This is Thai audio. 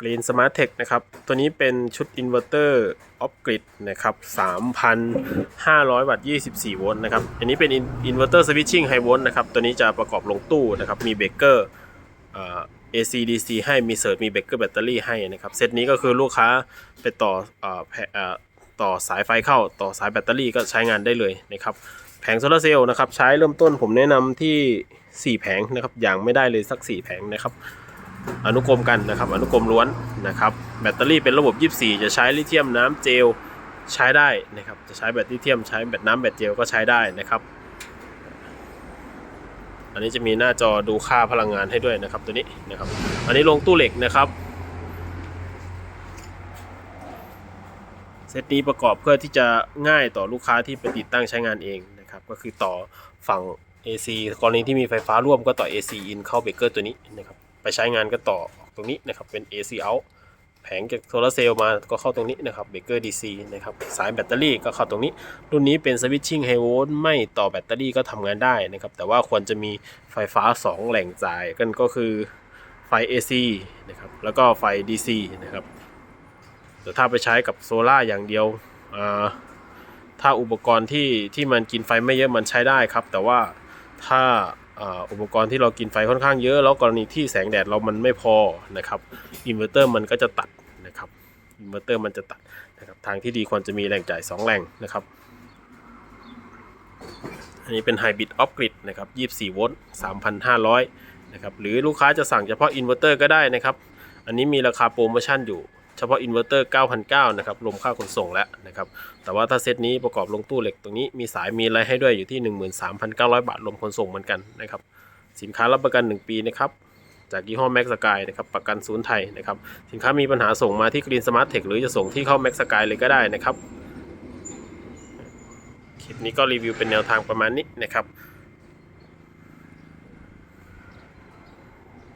Green Smart Tech นะครับ ตัวนี้เป็นชุดอินเวอร์เตอร์ออฟกริดนะครับ 3,500 วัตต์ 24 โวลต์นะครับ อันนี้เป็นอินเวอร์เตอร์สวิตชิ่งไฮโวลต์นะครับ ตัวนี้จะประกอบลงตู้นะครับ มีเบรกเกอร์ AC DC ให้มีเสิร์ชมีเบรกเกอร์แบตเตอรี่ให้นะครับ เซตนี้ก็คือลูกค้าไปต่ออออต่อสายไฟเข้าต่อสายแบตเตอรี่ก็ใช้งานได้เลยนะครับ แผงโซลาเซลล์นะครับ ใช้เริ่มต้นผมแนะนำที่ 4 แผงนะครับ อย่างไม่ได้เลยสัก 4 แผงนะครับ อนุกรมกันนะครับ อนุกรมล้วนนะครับ แบตเตอรี่เป็นระบบ 24 จะใช้ลิเธียมน้ำเจลใช้ได้นะครับ จะใช้แบตลิเธียมใช้แบตน้ำแบตเจลก็ใช้ได้นะครับ อันนี้จะมีหน้าจอดูค่าพลังงานให้ด้วยนะครับตัวนี้นะครับ อันนี้ลงตู้เหล็กนะครับเซตนี้ประกอบเพื่อที่จะง่ายต่อลูกค้าที่ไปติดตั้งใช้งานเองนะครับ ก็คือต่อฝั่ง AC กรณีที่มีไฟฟ้าร่วมก็ต่อ AC in เข้าเบรกเกอร์ตัวนี้นะครับ ใช้งานก็ต่อออกตรงนี้นะครับเป็น AC out แผงจากโซลาร์เซลล์มาก็เข้าตรงนี้นะครับเบรกเกอร์ DC นะครับสายแบตเตอรี่ก็เข้าตรงนี้ รุ่นนี้เป็นสวิตชิ่งไฮโวลต์ไม่ต่อแบตเตอรี่ก็ทำงานได้นะครับ แต่ว่าควรจะมีไฟฟ้า 2 แหล่งจ่ายกันก็คือไฟ AC นะครับแล้วก็ไฟ DC นะครับแต่ถ้าไปใช้กับโซล่าร์อย่างเดียวถ้าอุปกรณ์ที่ที่มันกินไฟไม่เยอะมันใช้ได้ครับ แต่ว่าถ้า อุปกรณ์ที่เรากินไฟค่อนข้างเยอะ แล้วกรณีที่แสงแดดเรามันไม่พอนะครับอินเวอร์เตอร์มันก็จะตัดนะครับอินเวอร์เตอร์มันจะตัดนะครับทางที่ดีควรจะมีแหล่งจ่าย 2 แหล่งนะครับ อันนี้เป็นไฮบริดออฟกริดนะครับ24โวลต์3,500นะครับหรือลูกค้าจะสั่งเฉพาะอินเวอร์เตอร์ก็ได้นะครับ อันนี้มีราคาโปรโมชั่นอยู่ เฉพาะอินเวอร์เตอร์9,900นะครับรวมค่าขนส่งแล้วนะครับ แต่ว่าถ้าเซตนี้ประกอบลงตู้เหล็กตรงนี้มีสายมีอะไรให้ด้วยอยู่ที่ 13,900 บาทรวมขนส่งเหมือนกันนะครับ สินค้ารับประกัน 1 ปีนะครับจากยี่ห้อ Max Sky นะครับประกันศูนย์ไทยนะครับ สินค้ามีปัญหาส่งมาที่ Green Smart Tech หรือจะส่งที่เข้า Max Sky เลยก็ได้นะครับ คลิปนี้ก็รีวิวเป็นแนวทางประมาณนี้นะครับ